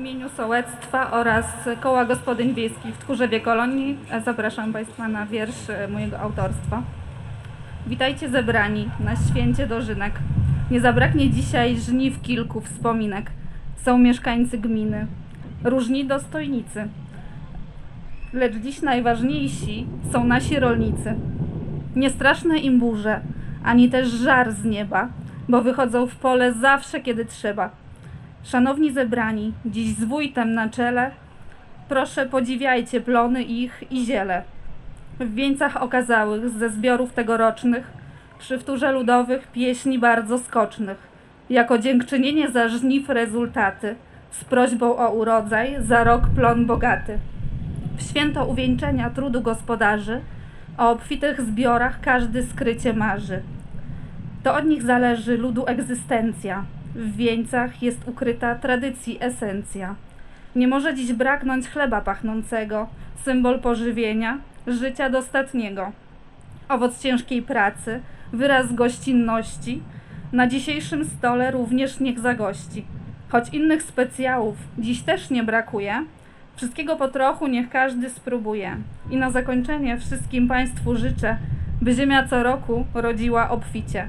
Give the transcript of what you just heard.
imieniu Sołectwa oraz Koła Gospodyń Wiejskich w Tchórzewie Kolonii zapraszam Państwa na wiersz mojego autorstwa. Witajcie zebrani na święcie dożynek. Nie zabraknie dzisiaj żniw kilku wspominek. Są mieszkańcy gminy, różni dostojnicy. Lecz dziś najważniejsi są nasi rolnicy. Nie straszne im burze, ani też żar z nieba, bo wychodzą w pole zawsze, kiedy trzeba. Szanowni zebrani, dziś z wójtem na czele, proszę podziwiajcie plony ich i ziele. W wieńcach okazałych ze zbiorów tegorocznych, przy wtórze ludowych pieśni bardzo skocznych, jako dziękczynienie za żniw rezultaty, z prośbą o urodzaj, za rok plon bogaty. W święto uwieńczenia trudu gospodarzy, o obfitych zbiorach każdy skrycie marzy. To od nich zależy ludu egzystencja. W wieńcach jest ukryta tradycji esencja. Nie może dziś braknąć chleba pachnącego, symbol pożywienia, życia dostatniego. Owoc ciężkiej pracy, wyraz gościnności, na dzisiejszym stole również niech zagości. Choć innych specjałów dziś też nie brakuje, wszystkiego po trochu niech każdy spróbuje. I na zakończenie wszystkim Państwu życzę, by ziemia co roku rodziła obficie.